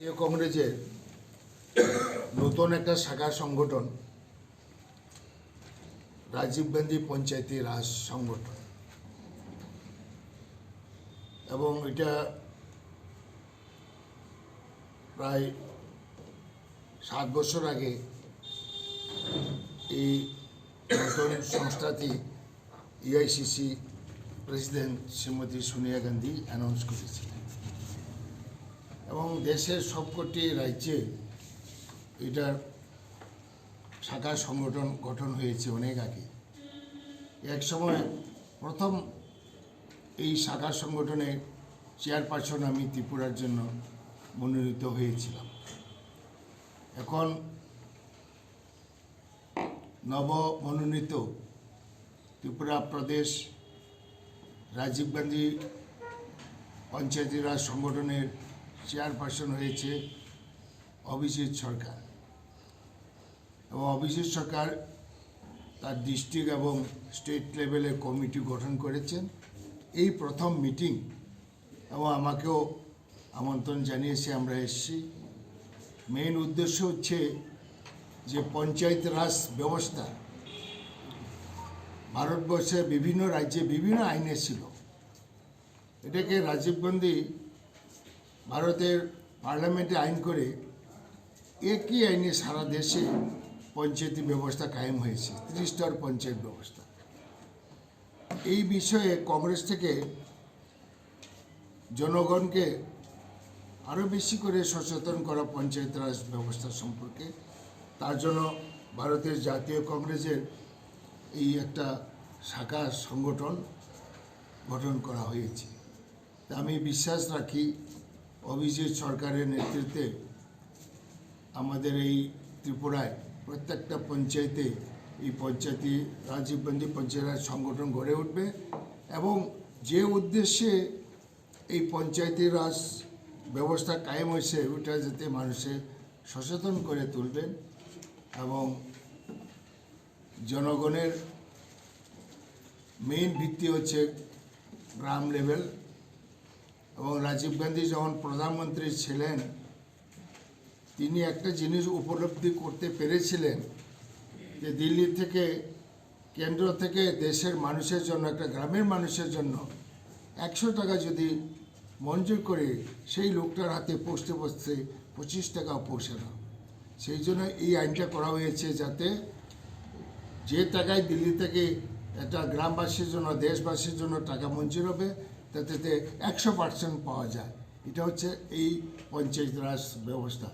জাতীয় কংগ্রেসের নতুন একটা শাখা সংগঠন, রাজীব গান্ধী পঞ্চায়েতি রাজ সংগঠন। এবং এটা প্রায় সাত বছর আগে এই নতুন সংস্থাটি AICC president Shrimati Sonia Gandhi announce করেছিলেন। এবং দেশের সবকটি রাজ্যে এটার শাখা সংগঠন গঠন হয়েছে অনেক আগে। এক সময় প্রথম এই শাখা সংগঠনের চেয়ারপারসন আমি ত্রিপুরার জন্য মনোনীত হয়েছিলাম। এখন নব মনোনীত ত্রিপুরা প্রদেশ রাজীব গান্ধী পঞ্চায়েতি রাজ সংগঠনের চেয়ারপারসন হয়েছে অভিজিৎ সরকার। এবং অভিজিৎ সরকার তার ডিস্ট্রিক্ট এবং স্টেট লেভেলে কমিটি গঠন করেছেন। এই প্রথম মিটিং এবং আমাকেও আমন্ত্রণ জানিয়েছে, আমরা এসেছি। মেইন উদ্দেশ্য হচ্ছে যে পঞ্চায়েত রাজ ব্যবস্থা ভারতবর্ষের বিভিন্ন রাজ্যে বিভিন্ন আইনে ছিল। এটাকে রাজীব গান্ধী ভারতের পার্লামেন্টে আইন করে একই আইনে সারা দেশে পঞ্চায়েতি ব্যবস্থা কায়েম হয়েছে, ত্রিস্তর পঞ্চায়েত ব্যবস্থা। এই বিষয়ে কংগ্রেস থেকে জনগণকে আরও বেশি করে সচেতন করা পঞ্চায়েত রাজ ব্যবস্থা সম্পর্কে। তার জন্য ভারতের জাতীয় কংগ্রেসের এই একটা শাখা সংগঠন গঠন করা হয়েছে। আমি বিশ্বাস রাখি অভিজিৎ সরকারের নেতৃত্বে আমাদের এই ত্রিপুরায় প্রত্যেকটা পঞ্চায়েতে এই পঞ্চায়েতি রাজীব গান্ধী পঞ্চায়েত সংগঠন গড়ে উঠবে এবং যে উদ্দেশ্যে এই পঞ্চায়েতি রাজ ব্যবস্থা কায়েম হয়েছে, ওটা যাতে মানুষে সচেতন করে তুলবেন এবং জনগণের মেইন ভিত্তি হচ্ছে গ্রাম লেভেল এবং রাজীব গান্ধী যখন প্রধানমন্ত্রী ছিলেন, তিনি একটা জিনিস উপলব্ধি করতে পেরেছিলেন যে দিল্লি থেকে কেন্দ্র থেকে দেশের মানুষের জন্য, একটা গ্রামের মানুষের জন্য একশো টাকা যদি মঞ্জুর করে সেই লোকটার হাতে পৌঁছতে পৌঁছতে পঁচিশ টাকা পৌঁছে না। সেই জন্য এই আইনটা করা হয়েছে যাতে যে টাকায় দিল্লি থেকে একটা গ্রামবাসীর জন্য, দেশবাসীর জন্য টাকা মঞ্জুর হবে তাতে একশো পার্সেন্ট পাওয়া যায়। এটা হচ্ছে এই পঞ্চায়েত রাজ ব্যবস্থা।